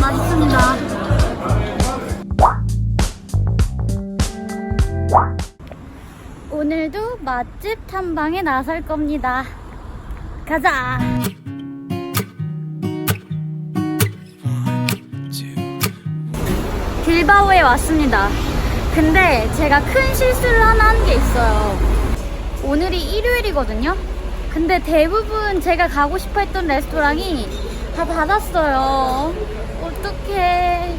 맛있습니다. 오늘도 맛집 탐방에 나설 겁니다. 가자! 빌바오에 왔습니다. 근데 제가 큰 실수를 하나 한 게 있어요. 오늘이 일요일이거든요. 근데 대부분 제가 가고 싶어 했던 레스토랑이 다 닫았어요. 어떡해.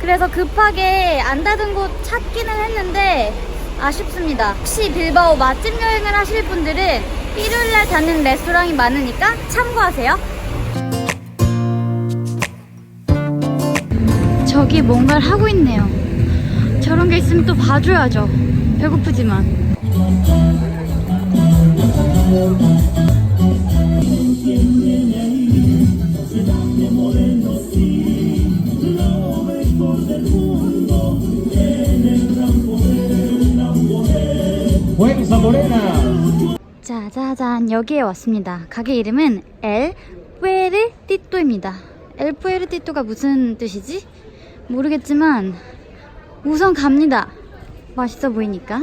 그래서 급하게 안 닫은 곳 찾기는 했는데 아쉽습니다. 혹시 빌바오 맛집 여행을 하실 분들은 일요일날 닫는 레스토랑이 많으니까 참고하세요. 저기 뭔가를 하고 있네요. 저런 게 있으면 또 봐줘야죠. 배고프지만. 짜자잔 여기에 왔습니다. 가게 이름은 엘 푸에르티토입니다. 엘 푸에르티토가 무슨 뜻이지? 모르겠지만 우선 갑니다. 맛있어 보이니까.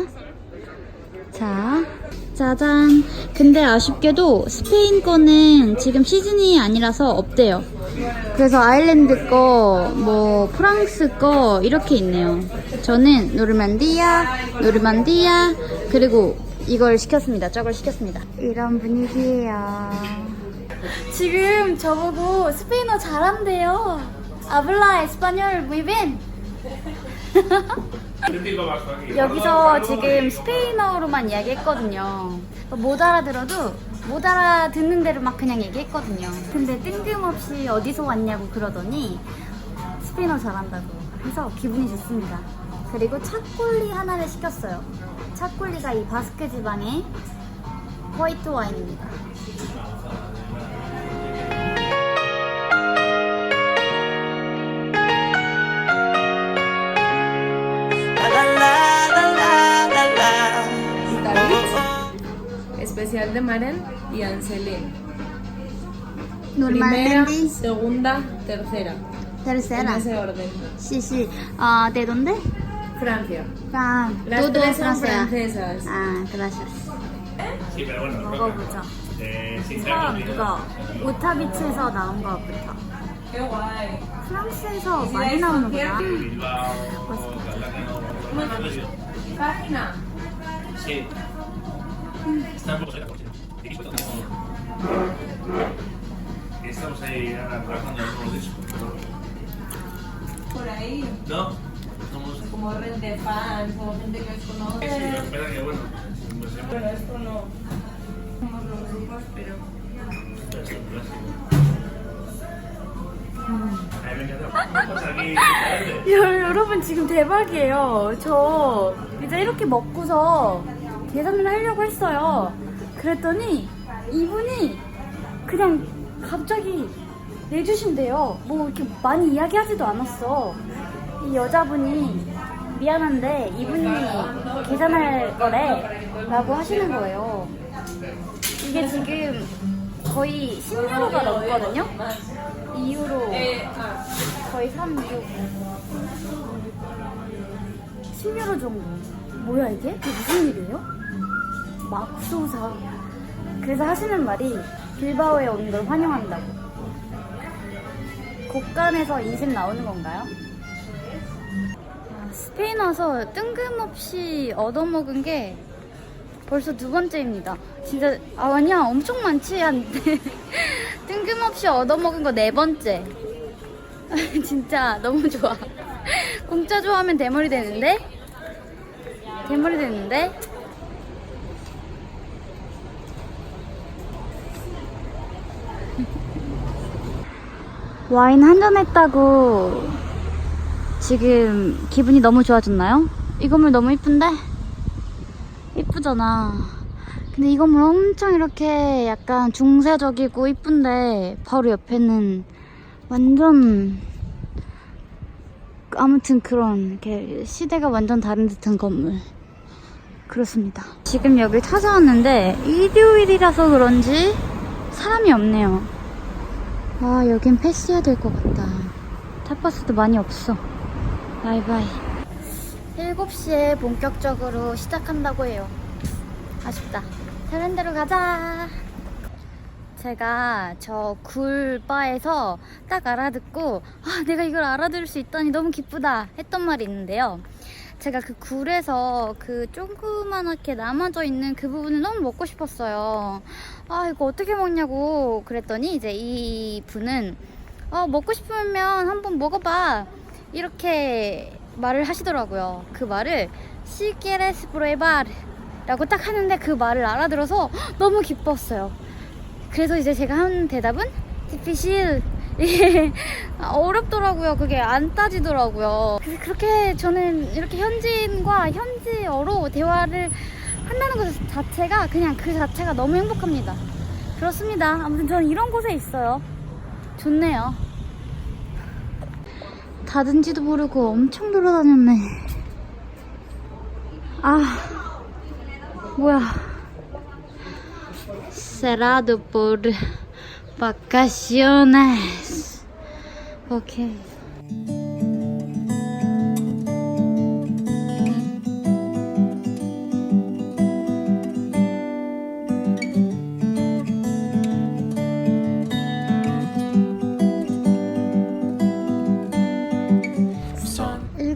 자, 짜잔. 근데 아쉽게도 스페인 거는 지금 시즌이 아니라서 없대요. 그래서 아일랜드 거, 뭐 프랑스 거 이렇게 있네요. 저는 노르만디아, 노르만디아 그리고 이걸 시켰습니다. 저걸 시켰습니다. 이런 분위기예요. 지금 저보고 스페인어 잘한대요. 아블라 에스파뇰 무이벤. 여기서 지금 스페인어로만 이야기했거든요. 못 알아들어도 못 알아듣는 대로 막 그냥 얘기했거든요. 근데 뜬금없이 어디서 왔냐고 그러더니 스페인어 잘한다고 해서 기분이 좋습니다. 그리고 차콜리 하나를 시켰어요. 차콜리가 이 바스크 지방의 화이트 와인입니다. Especial de Maren y. Normal Primera, segunda, tercera. En Tercera. ese orden. Sí, sí. Ah, ¿De dónde? Francia. Ah, Las tres son francesas. Ah, gracias. Sí, pero bueno. Eh, 처음 ser 이거 오타비츠에서 나온 거부터. 프랑스에서 많이 나오는구나. Está Estamos ahí trabajando en algunos discos, Por ahí. no, somos. Como red de fans o gente que os Sí, conoce. sí, espera que bueno. eh, Pero esto no. Somos los grupos, pero. 여러분 지금 대박이에요. 저 이제 이렇게 먹고서 계산을 하려고 했어요. 그랬더니 이분이 그냥 갑자기 내주신대요. 뭐 이렇게 많이 이야기하지도 않았어. 이 여자분이 미안한데 이분이 계산할 거래 라고 하시는 거예요. 이게 지금 거의 10유로가 넘거든요? 2유로 Eh, ah, 거의 3, 6 10유로 정도 뭐야 이게? 이게 무슨 일이에요? 맙소사 그래서 하시는 말이 빌바오에 오는 걸 환영한다고 곳간에서 인심 나오는 건가요? 아, 스페인 와서 뜬금없이 얻어먹은 게 벌써 두 번째입니다. 진짜 아, 아니야 엄청 많지 한 뜬금없이 얻어먹은 거 네 번째. 진짜 너무 좋아. 공짜 좋아하면 대머리 되는데? 대머리 되는데? 와인 한잔 했다고 지금 기분이 너무 좋아졌나요? 이 건물 너무 이쁜데? 이쁘잖아. 근데 이 건물 엄청 이렇게 약간 중세적이고 이쁜데 바로 옆에는 완전 아무튼 그런 이렇게 시대가 완전 다른 듯한 건물. 그렇습니다. 지금 여기 찾아왔는데 일요일이라서 그런지 사람이 없네요. 아, 여긴 패스해야 될 것 같다. 타파스도 많이 없어. 바이바이. 7시에 본격적으로 시작한다고 해요. 아쉽다. 다른 데로 가자. 제가 저 굴바에서 딱 알아듣고 아, 내가 이걸 알아들을 수 있다니 너무 기쁘다 했던 말이 있는데요. 제가 그 굴에서 그 조그만하게 남아져 있는 그 부분을 너무 먹고 싶었어요. 아, 이거 어떻게 먹냐고 그랬더니 이제 이 분은 어, 먹고 싶으면 한번 먹어봐. 이렇게 말을 하시더라고요. 그 말을 시게레스 브레바르 라고 딱 하는데 그 말을 알아들어서 헉, 너무 기뻤어요. 그래서 이제 제가 한 대답은 디피실 어렵더라고요. 그게 안 따지더라고요. 그렇게 저는 이렇게 현지인과 현지어로 대화를 한다는 것 자체가 그냥 그 자체가 너무 행복합니다. 그렇습니다. 아무튼 저는 이런 곳에 있어요. 좋네요. 닫은지도 모르고 엄청 돌아다녔네. 아, 뭐야. Ok. 일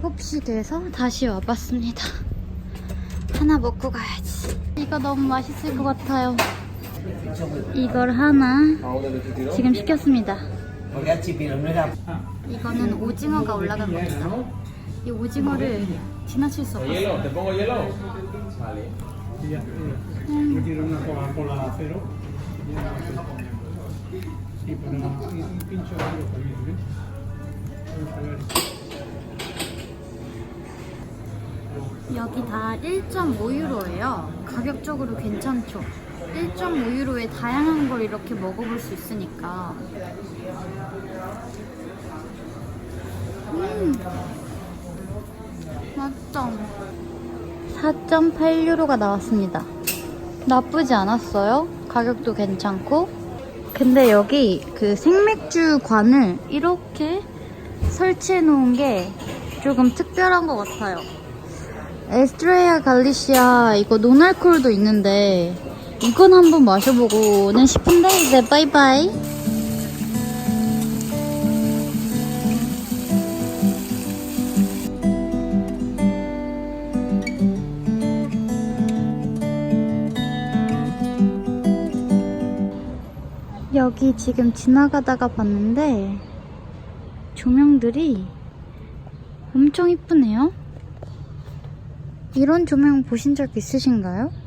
곱시 돼서 다시 와봤습니다. 하나 먹고 가야지. 이거 너무 맛있을 것 같아요. 이걸 하나 지금 시켰습니다. 이거는 오징어가 올라간 겁니다. 이 오징어를 지나칠 수 없어요. 여기 다 1.5유로예요. 가격적으로 괜찮죠? 1.5유로에 다양한 걸 이렇게 먹어볼 수 있으니까. 음, 맛있다. 4.8유로가 나왔습니다. 나쁘지 않았어요. 가격도 괜찮고. 근데 여기 그 생맥주 관을 이렇게 설치해 놓은 게 조금 특별한 것 같아요. 에스트레아 갈리시아 이거 노날콜도 있는데 이건 한번 마셔보고는 싶은데 이제 바이바이 여기 지금 지나가다가 봤는데 조명들이 엄청 이쁘네요 이런 조명 보신 적 있으신가요?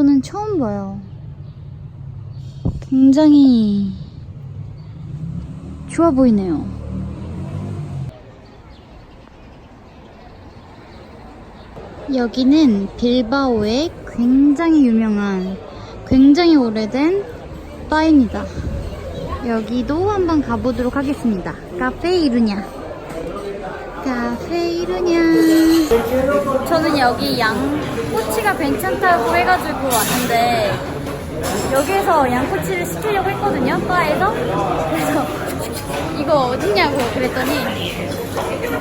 저는 처음 봐요. 굉장히 좋아 보이네요. 여기는 빌바오의 굉장히 유명한, 굉장히 오래된 바입니다. 여기도 한번 가보도록 하겠습니다. 카페 이루냐. 카페 이루냐. 저는 여기 양 꼬치가 괜찮다고 해가지고 왔는데 여기에서 양꼬치를 시키려고 했거든요 바에서. 그래서 이거 어디냐고 그랬더니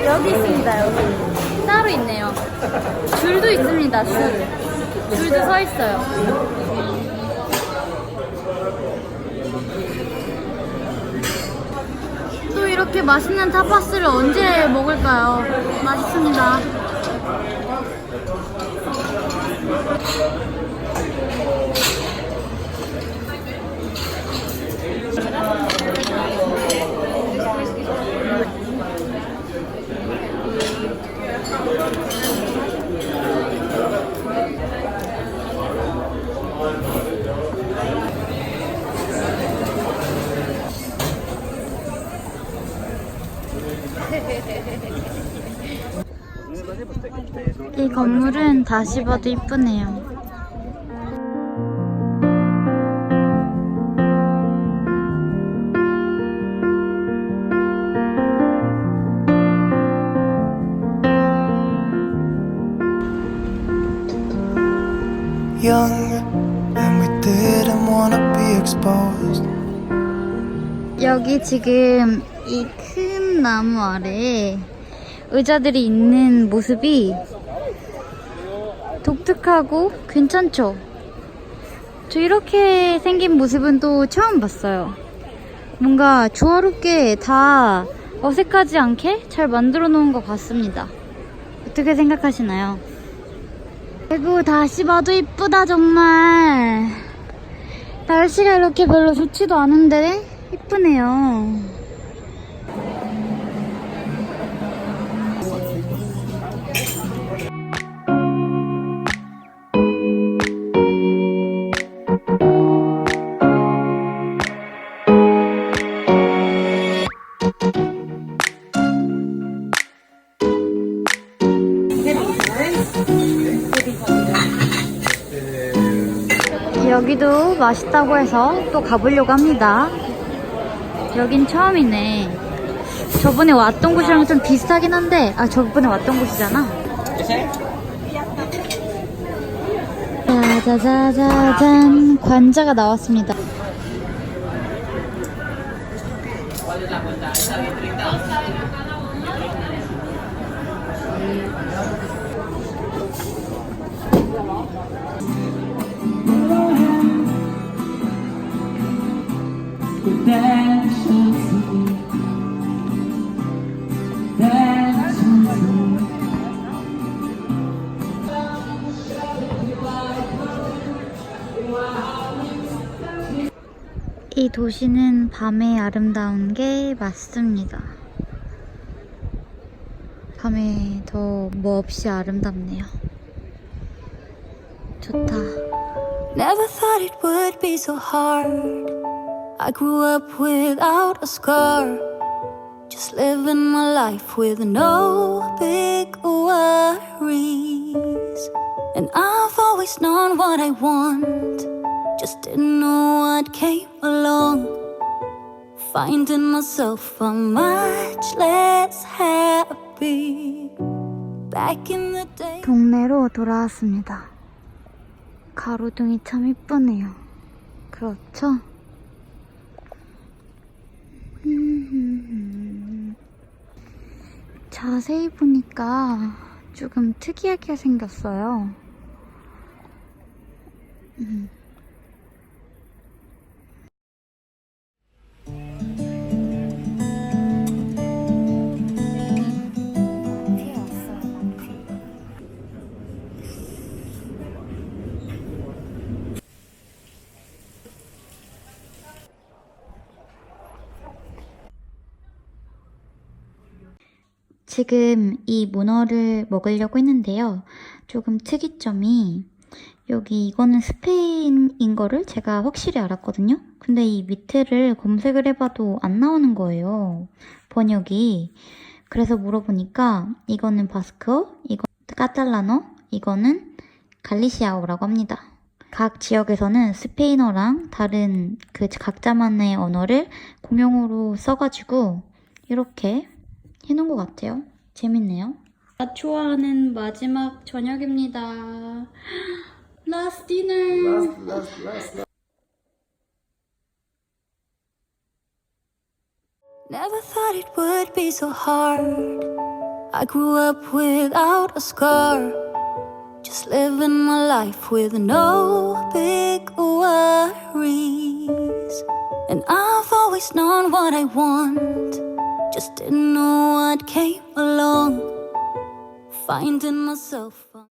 여기 있습니다 여기. 따로 있네요. 줄도 있습니다 줄. 줄도 서 있어요. 또 이렇게 맛있는 타파스를 언제 먹을까요? 맛있습니다. Thank you. 다시 봐도 이쁘네요. 여기 지금 이 큰 나무 아래 의자들이 있는 모습이 독특하고 괜찮죠? 저 이렇게 생긴 모습은 또 처음 봤어요. 뭔가 조화롭게 다 어색하지 않게 잘 만들어 놓은 것 같습니다. 어떻게 생각하시나요? 아이고, 다시 봐도 이쁘다, 정말. 날씨가 이렇게 별로 좋지도 않은데 이쁘네요. 맛있다고 해서 또 가보려고 합니다. 여긴 처음이네. 저번에 왔던 곳이랑 좀 비슷하긴 한데, 아, 저번에 왔던 곳이잖아. 짜자자자잔. 관자가 나왔습니다. 이 도시는 밤에 아름다운 게 맞습니다. 밤에 더 뭐 없이 아름답네요. 좋다. Never thought it would be so hard. I grew up without a scar. Just living my life with no big worries. And I've always known what I want. Just didn't know what came along. Finding myself a much less happy. Back in the day. 동네로 돌아왔습니다. 가로등이 참 이쁘네요. 그렇죠? 자세히 보니까 조금 특이하게 생겼어요. 음. 지금 이 문어를 먹으려고 했는데요. 조금 특이점이 여기 이거는 스페인인 거를 제가 확실히 알았거든요. 근데 이 밑에를 검색을 해봐도 안 나오는 거예요. 번역이. 그래서 물어보니까 이거는 바스크어, 이거 카탈라노, 이거는 갈리시아어라고 합니다. 각 지역에서는 스페인어랑 다른 그 각자만의 언어를 공용어로 써가지고 이렇게 해놓은 것 같아요. 재밌네요. 나 좋아하는 마지막 저녁입니다. 라스트 디너. Never thought it would be so hard. I grew up without a scar. Just living my life with no big worries. And I've always known what I want. Just didn't know what came along. Finding myself.